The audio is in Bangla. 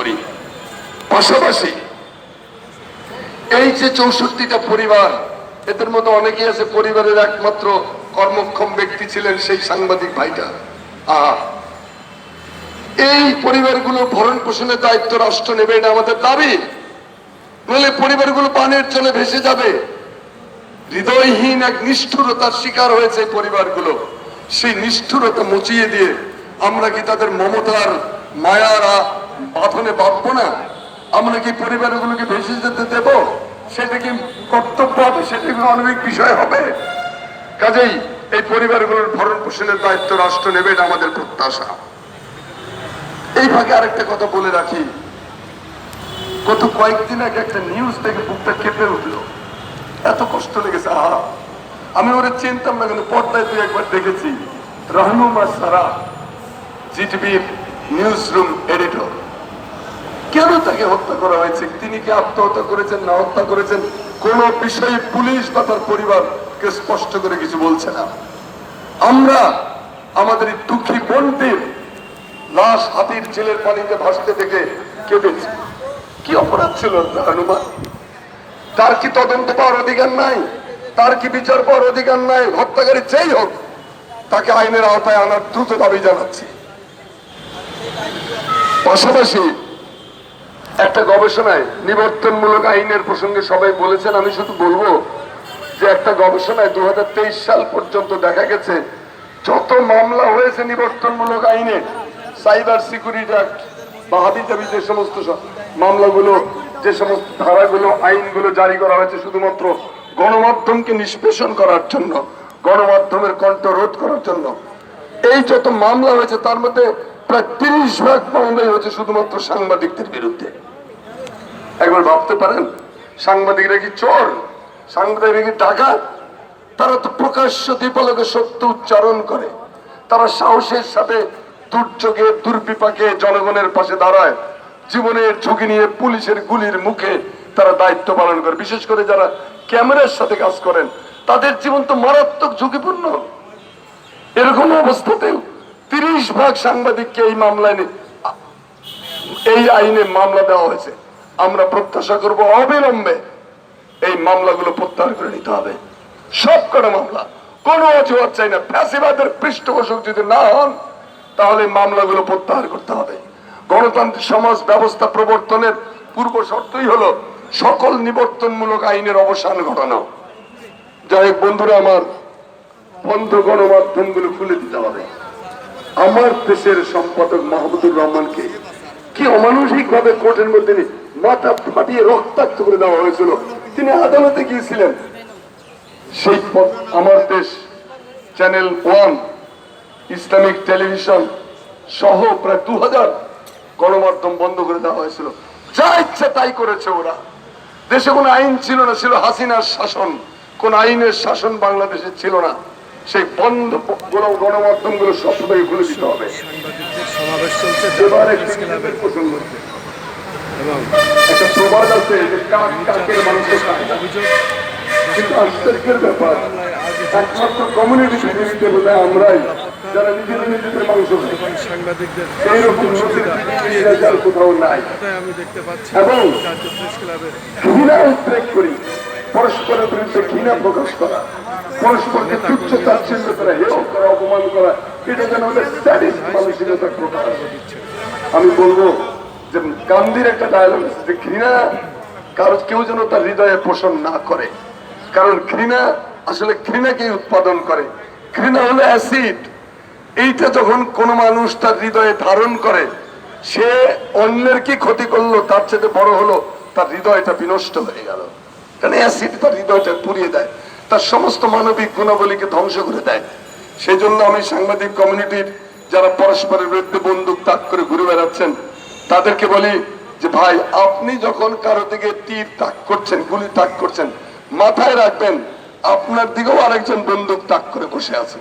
করি। পাশাপাশি এই যে চৌষট্টিটা পরিবার, এদের মধ্যে অনেকেই আছে, পরিবারের একমাত্র কর্মক্ষম ব্যক্তি ছিলেন সেই সাংবাদিক ভাইটা। আহা। এই পরিবারগুলো ভরণ পোষণের দায়িত্ব রাষ্ট্র নেবে, এটা আমাদের দাবি। নইলে পরিবারগুলো পানের জলে ভেসে যাবে। হৃদয়হীন এক নিষ্ঠুরতার শিকার হয়েছে পরিবারগুলো। সেই নিষ্ঠুরতা মুচিয়ে দিয়ে আমরা কি তাদের মমতার মায়ারা বাঁধনে বাঁধবো না। আমরা কি পরিবারগুলোকে ভেসে যেতে দেব? সেটা কি কর্তব্য হবে? সেটা কি অনেক বিষয় হবে? কাজেই এই পরিবারগুলোর ভরণ পোষণের দায়িত্ব রাষ্ট্র নেবে এটা আমাদের প্রত্যাশা। এই ভাগে আরেকটা কথা বলে রাখি। গত কয়েকদিন আগে একটা নিউজ থেকে বুকটা কেঁপে উঠল। এত কষ্ট লেগেছে, আহা। আমি ওরা চিনতাম না, কিন্তু পর্দায় তুই একবার দেখেছি। রহনুমা সারা জিটিভির নিউজ রুম এডিটর কেন তাকে হত্যা করা হয়েছে? তিনি কি আত্মহত্যা করেছেন না হত্যা করেছেন? কোন বিষয়ে পুলিশ বা তার পরিবারকে স্পষ্ট করে কিছু বলছে না। আমরা আমাদের দুঃখী বোনটির লাশ হাতির জেলের পানিতে ভাসতে দেখে কেঁদেছি। কি অপরাধ ছিল হনুমান তার কি তদন্ত পাওয়ার অধিকার নাই? তার কি বিচার পাওয়ার অধিকার নাই? হত্যাকারী যেই হোক, তাকে আইনের আওতায় আনার দ্রুত দাবি জানাচ্ছি। পাশাপাশি একটা গবেষণায়, নিবর্তনমূলক আইনের প্রসঙ্গে সবাই বলেছেন, আমি শুধু বলব যে একটা গবেষণায় দু সাল পর্যন্ত দেখা গেছে, যত মামলা হয়েছে নিবর্তনমূলক আইনে, সাইবার সিকিউরিটি অ্যাক্ট বা হাবিজাবি যে সমস্ত মামলাগুলো, যে সমস্ত ধারাগুলো, আইনগুলো জারি করা হয়েছে শুধুমাত্র গণমাধ্যমকে নিষ্পেষণ করার জন্য, গণমাধ্যমের কণ্ঠ রোধ করার জন্য, এই যত মামলা হয়েছে তার মধ্যে প্রায় তিরিশ ভাগ মামলাই হয়েছে শুধুমাত্র সাংবাদিকদের বিরুদ্ধে। একবার ভাবতে পারেন সাংবাদিকরা কি চোর সাংবাদিকরা কি তারা তো প্রকাশ্য দীপালকে সত্য উচ্চারণ করে। তারা সাহসের সাথে দুর্যোগে, দুর্বিপাকে জনগণের পাশে দাঁড়ায়। জীবনের ঝুঁকি নিয়ে পুলিশের গুলির মুখে তারা দায়িত্ব পালন করে। বিশেষ করে যারা ক্যামেরার সাথে কাজ করেন, তাদের জীবন তো মারাত্মক ঝুঁকিপূর্ণ। এরকম অবস্থাতেও তিরিশ ভাগ সাংবাদিককে এই মামলায় এই আইনে মামলা দেওয়া হয়েছে। আমরা প্রত্যাশা করব অবিলম্বে এই মামলাগুলো প্রত্যাহার করে নিতে হবে। সব কটা মামলা। কোনো অজুহাত চাই না। ফ্যাসিবাদের পৃষ্ঠপোষক যদি না হন, তাহলে মামলাগুলো প্রত্যাহার করতে হবে। গণতান্ত্রিক সমাজ ব্যবস্থা প্রবর্তনের পূর্ব শর্তই হলো সকল নিবর্তনমূলক আইনের অবসান ঘটানো। যাই হোক বন্ধুরা, আমার বন্ধ গণমাধ্যমগুলো খুলে দিতে হবে। আমার দেশের সম্পাদক মাহমুদুর রহমানকে কি অমানসিক ভাবে কোর্টের মধ্যে মাথা ফাটিয়ে রক্তাক্ত করে দেওয়া হয়েছিল। তিনি আদালতে গিয়েছিলেন। সেই আমার দেশ চ্যানেল ওয়ান ইসলামিক টেলিভিশন সহ প্রায় দু হাজার গণমাধ্যম বন্ধ করে দেওয়া হয়েছিল। যা ইচ্ছে তাই করেছে ওরা। দেশে কোনো আইন ছিল না ছিল হাসিনার শাসন। কোন আইনের শাসন বাংলাদেশে ছিল না। সেই বন্ধ গণ- গণমাধ্যমগুলো সবটাই খুলে দিতে হবে। এবার প্রসঙ্গ। এবং একটা আছে যে কাক কাকের মানুষের খায়। আশ্চর্যের ব্যাপার, একমাত্র কমিউনিটি বিরুদ্ধে বোধহয় আমরাই, যারা নিজেদের নিজেদের মাংস সাংবাদিকদের এইরকম নদীর কোথাও নাই। এবং ঘৃণা উদ্রেক করি, পরস্পরের বিরুদ্ধে ঘৃণা প্রকাশ করা, পরস্পরকে তুচ্ছ তাচ্ছিল্য করা হেয় করা, অপমান করা, এটা যেন স্ট্যাটিস মানসিকতার প্রকাশ। আমি বলব যে গান্ধীর একটা ডায়লগ যে ঘৃণা কারও কেউ যেন তার হৃদয়ে পোষণ না করে। কারণ ঘৃণা আসলে ঘৃণাকে উৎপাদন করে। ঘৃণা হলো অ্যাসিড এইটা যখন কোনো মানুষ তার হৃদয়ে ধারণ করে, সে অন্যের কি ক্ষতি করল তার চেয়ে বড় হলো, তার হৃদয়টা বিনষ্ট হয়ে গেল। কারণ অ্যাসিড তার হৃদয়টা পুড়িয়ে দেয়। তার সমস্ত মানবিক গুণাবলীকে ধ্বংস করে দেয়। সেই জন্য আমি সাংবাদিক কমিউনিটির যারা পরস্পরের বিরুদ্ধে বন্দুক তাক করে ঘুরে বেড়াচ্ছেন তাদেরকে বলি যে ভাই, আপনি যখন কারও দিকে তীর তাক করছেন, গুলি তাক করছেন, মাথায় রাখবেন, আপনার দিকেও আরেকজন বন্দুক তাক করে বসে আছে।